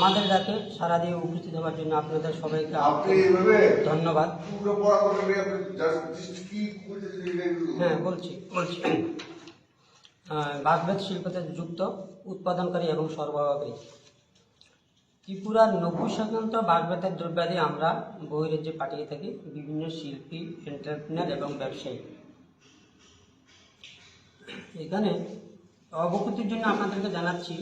আমাদের ডাকে সারা দিয়ে উপস্থিত হওয়ার জন্য আপনাদের সবাইকে ধন্যবাদ। হ্যাঁ বলছি বলছি। বাঁশবেত শিল্পতে যুক্ত উৎপাদনকারী এবং সরবরাহকারী। ত্রিপুরার নব্বই শতাংশ বাঁশবেতের দ্রব্যাদি আমরা বহিরাজ্যে পাঠিয়ে থাকি বিভিন্ন শিল্পী এন্টারপ্রিনার এবং ব্যবসায়ী। এখানে অবগতির জন্য আপনাদেরকে জানাচ্ছি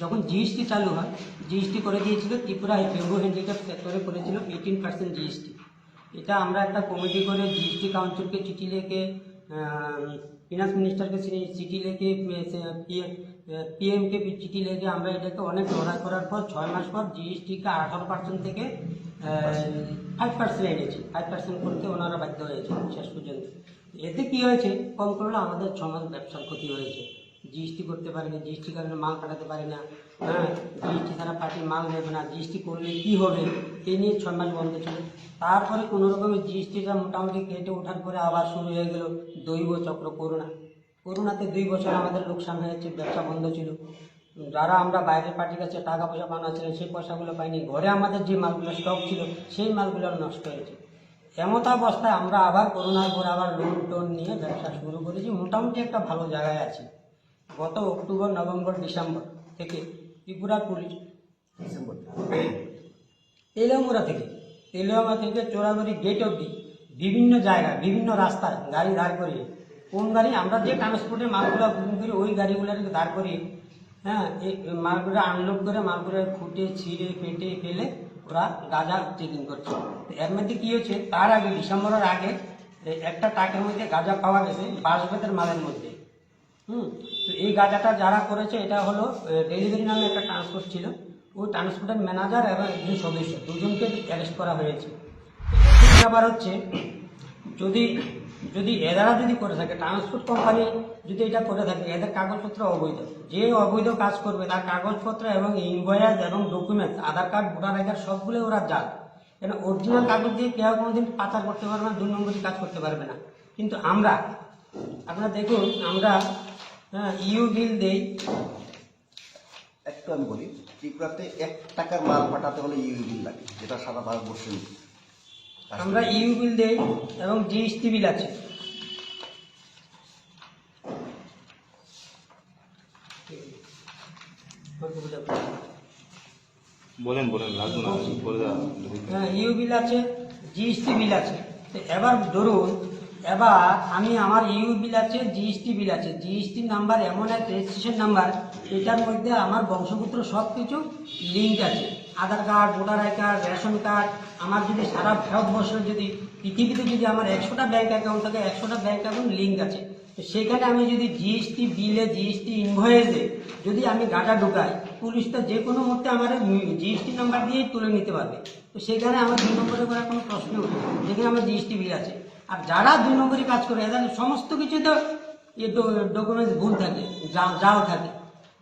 যখন জিএসটি চালু হয়, জিএসটি করে দিয়েছিল ত্রিপুরা বেম্বু হ্যান্ডিক্রাফট সেক্টরে করেছিল এইটিন পার্সেন্ট জিএসটি। এটা আমরা একটা কমিটি করে জিএসটি কাউন্সিলকে চিঠি লিখে ফিনান্স মিনিস্টারকে চিঠি- লিখে পিএমকে চিঠি লিখে আমরা এটাকে অনেক লড়াই করার পর ছয় মাস পর জিএসটিকে আঠারো পার্সেন্ট থেকে ফাইভ পার্সেন্ট এনেছি। ফাইভ পার্সেন্ট করতে ওনারা বাধ্য হয়েছে শেষ পর্যন্ত। এতে কী হয়েছে? কম করলে আমাদের সমাজ ব্যবসার ক্ষতি হয়েছে। জিএসটি করতে পারি না, জিএসটি কারণে মাল পাঠাতে পারি না হ্যাঁ? জিএসটি ছাড়া পার্টি মাল নেবে না, জিএসটি করলে কি হবে? এই নিয়ে ছয় মাস বন্ধ ছিল। তারপরে কোনো রকমের জিএসটিটা মোটামুটি কেটে ওঠার পরে আবার শুরু হয়ে গেল দৈব চক্র, করোনা। করোনাতে দুই বছর আমাদের লোকসান হয়েছে ব্যবসা বন্ধ ছিল। যারা আমরা বাইরের পার্টির কাছে টাকা পয়সা ছিল সেই পয়সাগুলো পাইনি। ঘরে আমাদের যে মালগুলো স্টক ছিল, সেই মালগুলো নষ্ট হয়েছে। এমত অবস্থায় আমরা আবার করোনার পর আবার লোন টোন নিয়ে ব্যবসা শুরু করেছি। মোটামুটি একটা ভালো জায়গায় আছি। গত অক্টোবর, নভেম্বর, ডিসেম্বর থেকে ত্রিপুরা পুলিশ ডিসেম্বর তেলেঙ্গুড়া থেকে তেলেঙ্গুড়া থেকে চোরাবাড়ি গেট অব্দি বিভিন্ন জায়গায়, বিভিন্ন রাস্তায় গাড়ি দাঁড় করিয়ে, কোন গাড়ি? আমরা যে ট্রান্সপোর্টে মালগুলো বুকিং করি, ওই গাড়িগুলোকে দাঁড় করিয়ে হ্যাঁ এই মালগুলো আনলোড করে, মালগুলো খুঁটে, ছিঁড়ে ফেটে ফেলে ওরা গাঁজা চেকিং করছে। এর মধ্যে কী হয়েছে? তার আগে, ডিসেম্বরের আগে একটা টাকের মধ্যে গাঁজা পাওয়া গেছে বাঁশবেতের মালের মধ্যে। হুম, তো এই গাঁজাটা যারা করেছে, এটা হলো ডেলিভারি নামে একটা ট্রান্সপোর্ট ছিল। ওই ট্রান্সপোর্টের ম্যানেজার এবং একজন সদস্য, দুজনকে অ্যারেস্ট করা হয়েছে। আবার হচ্ছে, যদি যদি এরা যদি করে থাকে ট্রান্সপোর্ট কোম্পানি যদি এটা করে থাকে, এদের কাগজপত্র অবৈধ। যে অবৈধ কাজ করবে, তার কাগজপত্র এবং ইনভয়েস এবং documents Aadhaar card voter I card সবগুলো ওরা জাল কেন অরিজিনাল কাগজ দিয়ে কেউ কোনোদিন পাচার করতে পারবে না, দুই নম্বরই কাজ করতে পারবে না। কিন্তু আমরা, আপনারা দেখুন, আমরা হ্যাঁ, ইউ বিল দেই। একটু আমি বলি ত্রিপুরাতে এক টাকার মাল পাঠাতে হলে ইউ বিল লাগে যেটা সারা ভারতবর্ষে আমরা ইউ বিল দেই এবং জিএসটি বিল আছে। বলেন বলেন লাগবে না হ্যাঁ ইউ বিল আছে জিএসটি বিল আছে। এবার ধরুন এবার আমি আমার ইউ বিল আছে জিএসটি বিল আছে। জিএসটি নাম্বার এমন এক রেজিস্ট্রেশন নাম্বার এটার মধ্যে আমার বংশপুত্র সব কিছু লিঙ্ক আছে Aadhaar card voter I card ration card আমার যদি সারা ভারতবর্ষের যদি, পৃথিবীতে যদি আমার একশোটা ব্যাঙ্ক অ্যাকাউন্ট থাকে, একশোটা ব্যাঙ্ক অ্যাকাউন্ট লিঙ্ক আছে। তো সেখানে আমি যদি জিএসটি বিলে জিএসটি ইনভয়েসে যদি আমি গাটা ঢুকাই পুলিশটা যে কোনো মুহূর্তে আমার জিএসটি নাম্বার দিয়েই তুলে নিতে পারবে। তো সেখানে আমার দুই নম্বরে করার কোনো প্রশ্ন উঠবে যেখানে আমার জিএসটি বিল আছে। আর যারা দুই নম্বরই কাজ করে এদের সমস্ত কিছু তো ডকুমেন্টস ভুল থাকে জাল- থাকে।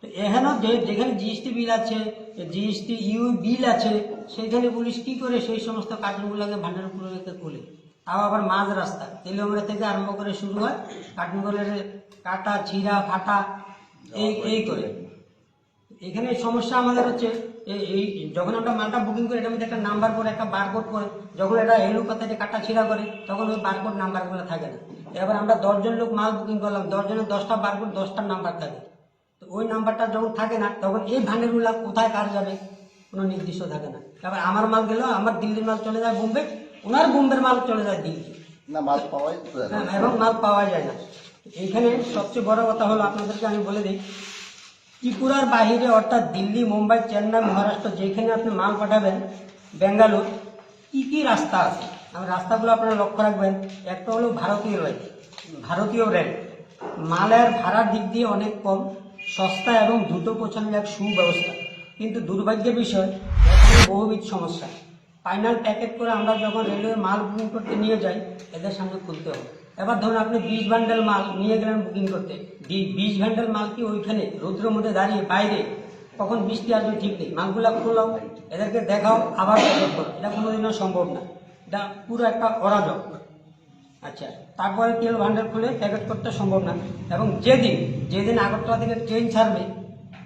তো এখানে যে, যেখানে জিএসটি বিল আছে জিএসটি ইউ বিল আছে সেখানে পুলিশ কি করে সেই সমস্ত কার্টুনগুলোকে ভান্ডারপুরকে খুলে? তাও আবার মাঝ রাস্তা। তেলেমরা থেকে আরম্ভ করে শুরু হয় কার্টুনগুলোর কাটা, ছিঁড়া, ফাটা, এই এই করে। এখানে সমস্যা আমাদের হচ্ছে এই যখন আমরা মালটা বুকিং করি এটার মধ্যে একটা নাম্বার পরে একটা বারকোড পরে যখন এটা এলু কথাতে কাটা ছিঁড়া করে তখন ওই বারকোড নাম্বারগুলো থাকে না। এবার আমরা দশজন লোক মাল বুকিং করলাম দশজনের দশটা বারকোড দশটা নাম্বার থাকে। তো ওই নাম্বারটা যখন থাকে না তখন এই ভাঙেরগুলা কোথায় কার যাবে? কোনো নির্দিষ্ট থাকে না। এবার আমার মাল গেলেও আমার দিল্লির মাল চলে যায় বোম্বে ওনার বোম্বের মাল চলে যায় দিল্লি। না মাল পাওয়াই। হ্যাঁ, এবং মাল পাওয়া যায় না। এইখানে সবচেয়ে বড় কথা হলো আপনাদেরকে আমি বলে দিই ত্রিপুরার বাহিরে, অর্থাৎ দিল্লি, মুম্বাই, চেন্নাই, মহারাষ্ট্র, যেখানে আপনি মাল পাঠাবেন, বেঙ্গালুর, কী কী রাস্তা আছে? আমি রাস্তাগুলো আপনারা লক্ষ্য রাখবেন। একটা হলো ভারতীয় রেল ভারতীয় রেল। মালের ভাড়ার দিক দিয়ে অনেক কম, সস্তা এবং দ্রুত পৌঁছানোর এক সুব্যবস্থা। কিন্তু দুর্ভাগ্যের বিষয় বহুবিধ সমস্যা। ফাইনাল প্যাকেট করে আমরা যখন রেলওয়ে মাল বুকিং করতে নিয়ে যাই, এদের সামনে খুলতে হবে। এবার ধরুন আপনি বিশ বান্ডেল মাল নিয়ে গেলেন বুকিং করতে। বিশ বান্ডেল মাল কি ওইখানে রৌদ্রের মধ্যে দাঁড়িয়ে বাইরে? কখন বৃষ্টি আসবে ঠিক নেই। মালগুলা খুলাও এদেরকে দেখাও, আবার এটা কোনোদিনও সম্ভব না। এটা পুরো একটা অরাজক। আচ্ছা তারপরে তেল ভান্ডার খুলে প্যাকেট করতে সম্ভব না। এবং যেদিন যেদিন আগরতলা থেকে ট্রেন ছাড়বে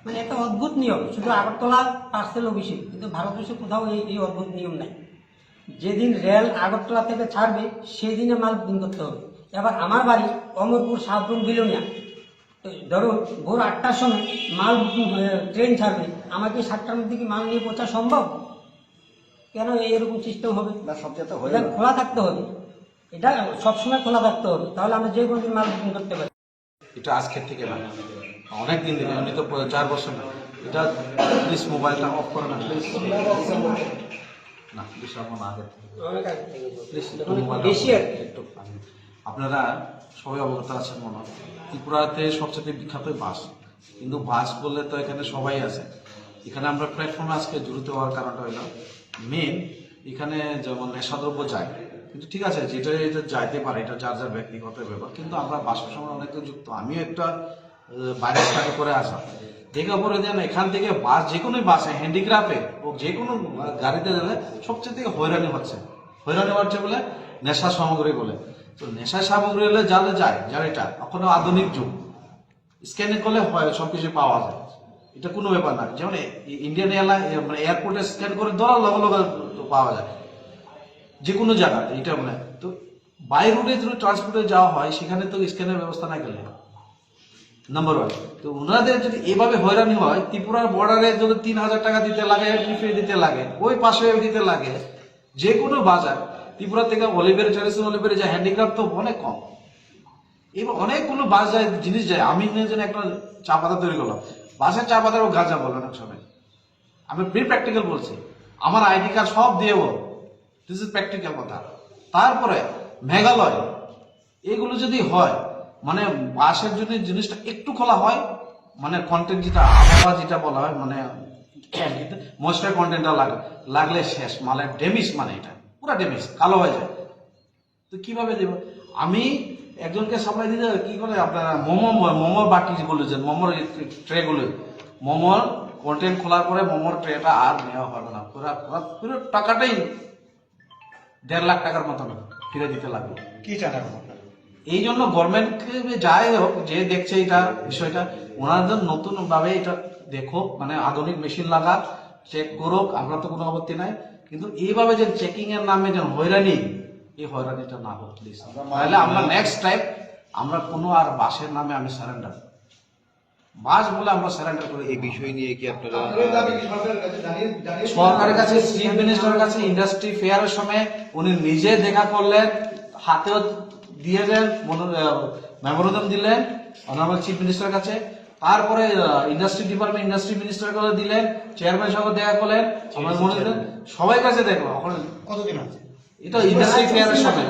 মানে একটা অদ্ভুত নিয়ম। শুধু আগরতলা পার্সেল অফিসে কিন্তু ভারতবর্ষে কোথাও এই এই অদ্ভুত নিয়ম নাই। যেদিন রেল আগরতলা থেকে ছাড়বে সেই দিনে মাল বুকিং করতে হবে। এবার আমার বাড়ি অমরপুর সাতরুম বিলোনিয়া। তো ধরুন ভোর আটটার সময় মাল ট্রেন ছাড়বে। আমাকে সাতটার মধ্যে কি মাল নিয়ে পৌঁছা সম্ভব? কেন এরকম সিস্টেম হবে? না সবচেয়ে তো এটা খোলা থাকতে হবে। এটা সবসময় খোলা থাকতে হবে। তাহলে আমরা যে কোনো দিন মাল বুকিং করতে পারি। এটা আজকের থেকে না অনেক দিন দিন উনি তো চার বছর না। এটা প্লিজ মোবাইলটা অফ করে না প্লিজ না বিশাল না আগের থেকে। প্লিজ বেশি আর কি। একটু আপনারা সবাই অবগত আছেন মনে হয়। ত্রিপুরাতে সবচেয়ে বিখ্যাত বাস। কিন্তু বাস বললে তো এখানে সবাই আছে। এখানে আমরা প্ল্যাটফর্মে আজকে জড়িত হওয়ার কারণটা হইল মেন এখানে যেমন নেশাদ্রব্য যায়, কিন্তু ঠিক আছে, যেটা এটা যাইতে পারে, এটা যার যার ব্যক্তিগত ব্যাপার, কিন্তু আমরা বাসের সময় অনেকে যুক্ত। আমিও একটা বাইরে স্টার্ট করে আসা। দেখা পরে যেন এখান থেকে বাস, যে কোনো বাসে হ্যান্ডিক্রাফে ও যে কোনো গাড়িতে গেলে সবচেয়ে থেকে হয়রানি হচ্ছে। হয়রানি হচ্ছে বলে নেশা সামগ্রী বলে। তো নেশা সামগ্রী হলে যারা যায় এটা, এখন আধুনিক যুগ। স্ক্যানিং করলে হয় সব কিছু পাওয়া যায়। এটা কোনো ব্যাপার না। যেমন ইন্ডিয়ান এয়ারলাইন মানে এয়ারপোর্টে স্ক্যান করে ধরার লগে লগে পাওয়া যায়। যে কোনো জায়গাতে এটা মানে তো বাই রুটে যদি ট্রান্সপোর্টে যাওয়া হয়, সেখানে তো স্ক্যানের ব্যবস্থা না গেলে। নাম্বার ওয়ান তো ওনাদের যদি এভাবে হয়রানি হয়, ত্রিপুরার বর্ডারে যদি তিন হাজার টাকা দিতে লাগে দিতে লাগে, ওই পাশে দিতে লাগে যে কোনো বাজার ত্রিপুরা থেকে অলিভের ট্রেডিশনাল অলিভের যে হ্যান্ডিক্রাফট তো অনেক কম। এবার অনেকগুলো বাস যায়, জিনিস যায়। আমি যেন একটা চা পাতা তৈরি করলাম। বাসের চা পাতারও গাঁজা বলে অনেক সময়। আমি প্রি প্র্যাকটিক্যাল বলছি। আমার আইডি কার্ড সব দিয়েও দিস ইজ প্র্যাকটিক্যাল কথা। তারপরে মেঘালয়। এগুলো যদি হয় মানে বাসের জন্য জিনিসটা একটু খোলা হয় মানে কন্টেন্ট যেটা, আবহাওয়া যেটা বলা হয় মানে ময়েশ্চার কন্টেন্টটা লাগে, লাগলে শেষ। মালের ডেমিস মানে এটা। পুরা ডেমিস কালো হয়ে যায়। তো কীভাবে দেব? আমি একজনকে সাপ্লাই দিতে কি করে? আপনার মোমো মোমো বাটি বলেছেন মোমোর ট্রে গুলো মোমোর কন্টেন্ট খোলার পরে মোমোর ট্রেটা আর নেওয়া হবে না। পুরো পুরো পুরো টাকাটাই দেড় লাখ টাকার মতন ফিরে দিতে লাগবে কি আপনার? এই জন্য গভর্নমেন্টকে যাই হোক যে দেখছে এটা বিষয়টা ওনাদের নতুন ভাবে এটা দেখো মানে আধুনিক মেশিন লাগা চেক করুক আমরা তো কোনো আপত্তি নাই। কিন্তু এইভাবে যে চেকিং এর নামে যে হয়রানি এই হয়রানিটা না হোক প্লিজ তাহলে আমরা নেক্সট টাইম আমরা কোনো আর বাসের নামে আমি সারেন্ডার বাস বলে আমরা সারেন্ডার করে। এই বিষয় নিয়ে কি আপনারা সরকারের কাছে চিফ মিনিস্টারের কাছে ইন্ডাস্ট্রি ফেয়ারের সময় উনি নিজে দেখা করলেন হাতেও দিয়ে দেন মেমোরেন্ডাম দিলেন অনারেবল চিফ মিনিস্টারের কাছে। তারপরে ইন্ডাস্ট্রি ডিপার্টমেন্ট ইন্ডাস্ট্রি মিনিস্টার কাছে দিলেন চেয়ারম্যান সঙ্গে দেখা করলেন আমার মনে দিলেন সবাই কাছে দেখো এখন কতদিন আছে? এটা ইন্ডাস্ট্রি ফেয়ারের সময়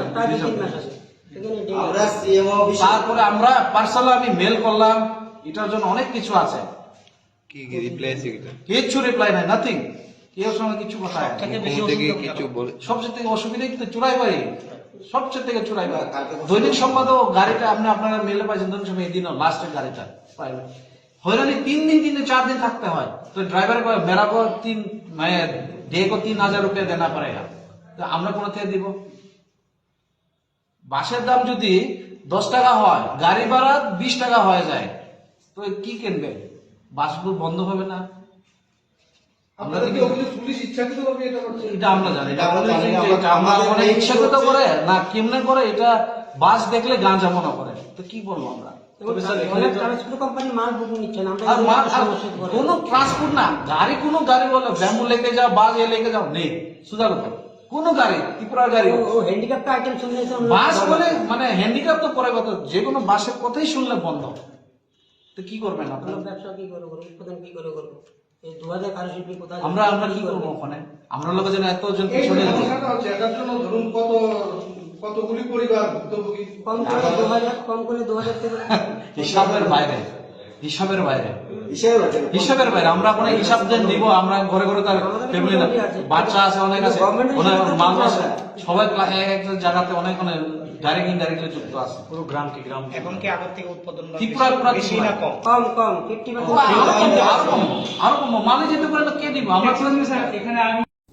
তারপরে আমরা পার্সোনাল আমি মেল করলাম এটার জন্য অনেক কিছু আছে। কি কি রিপ্লাই আছে কিচ্ছু রিপ্লাই নাই নাথিং কেউ সঙ্গে কিছু কথা থেকে কিছু বলে সবচেয়ে থেকে অসুবিধা কিন্তু চুরাই বাড়ি সবচেয়ে থেকে চুরাই বাড়ি দৈনিক সংবাদও গাড়িটা আপনি আপনারা মেলে পাইছেন দৈনিক সময় এদিনও লাস্টের গাড়িটা। হয়রানি তিন দিন তিন দিন চার দিন থাকতে হয়। তো ড্রাইভার কো তিন মানে ডে কো তিন হাজার রুপিয়া দেনা পড়েগা তো আমরা কোনো থেকে দিব? বাসের দাম যদি দশ টাকা হয় গাড়ি ভাড়া বিশ টাকা হয়ে যায় তো কি কিনবে বাসগুলো বন্ধ হবে না। আমরা কি পুলিশ ইচ্ছাকৃতভাবে এটা করছে? এটা আমরা জানি। এটা আমরা ইচ্ছাকৃত করে না কেমনে করে এটা বাস দেখলে গাঁজা মনে করে তো কি বলব আমরা। কোনো ট্রান্সপোর্ট না। গাড়ি কোনো গাড়ি বলে ব্যাম্বু যাও বাস এ লেকে যাও নেই। সুদা কথা কোনো গাড়ি ত্রিপুরার গাড়ি ও- ও আইটেম শুনে বাস বলে মানে হ্যান্ডিক্যাপ তো পরে কথা যে কোনো বাসের কথাই শুনলে বন্ধ। তো কি করবেন আমরা আপনারা ব্যবসা কি করে করব? উৎপাদন কি করে করব? আমরা আমরা কি করব? ওখানে? আমরা লোক যেন এতজন পিছনে জন্য ধরুন কত কতগুলি পরিবার ভুক্তভোগী? কম করে দু হাজার কম করে দু হাজার থেকে হিসাবের বাইরে হিসাবের বাইরে। হিসাবের বাইরে। আমরা কোনো হিসাব দেন দিব আমরা ঘরে ঘরে তার ফ্যামিলি না। বাচ্চা আছে অনেক আছে। অনেক মানুষ আছে। সবাই এক এক জায়গাতে অনেক অনেক ডাইরেক্ট ইনডাইরেক্টলি যুক্ত আছে। পুরো গ্রাম কি গ্রাম? এখন কি আগের থেকে উৎপাদন ত্রিপুরা পুরা বেশি না কম? কম কম। আরও কম, আরও কম, আরও কম। মানে যেতে পারে কে দিব? আমরা এখানে আমি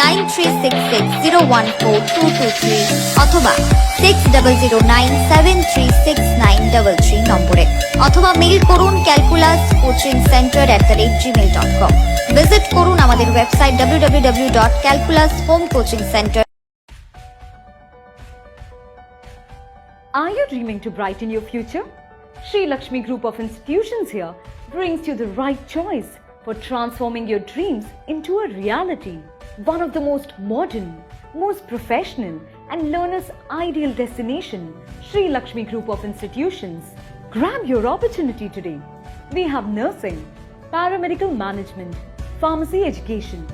Nine three six six zero one four two two three অথবা six double zero nine seven three six nine double three নম্বরে অথবা মেইল করুন calculus coaching centre at the rate Gmail dot com visit করুন আমাদের website W W W dot calculus home coaching centre Are you dreaming to brighten your future? Sri Lakshmi Group of Institutions here brings you the right choice for transforming your dreams into a reality. One of the most modern, most professional, and learners' ideal destination, Sri Lakshmi Group of Institutions. Grab your opportunity today. We have nursing, paramedical management, pharmacy education,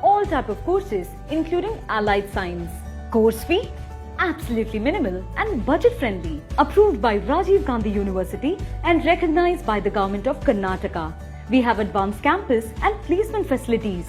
all type of courses including allied science. Course fee? Absolutely minimal and budget friendly. Approved by Rajiv Gandhi University and recognized by the government of Karnataka. We have advanced campus and placement facilities.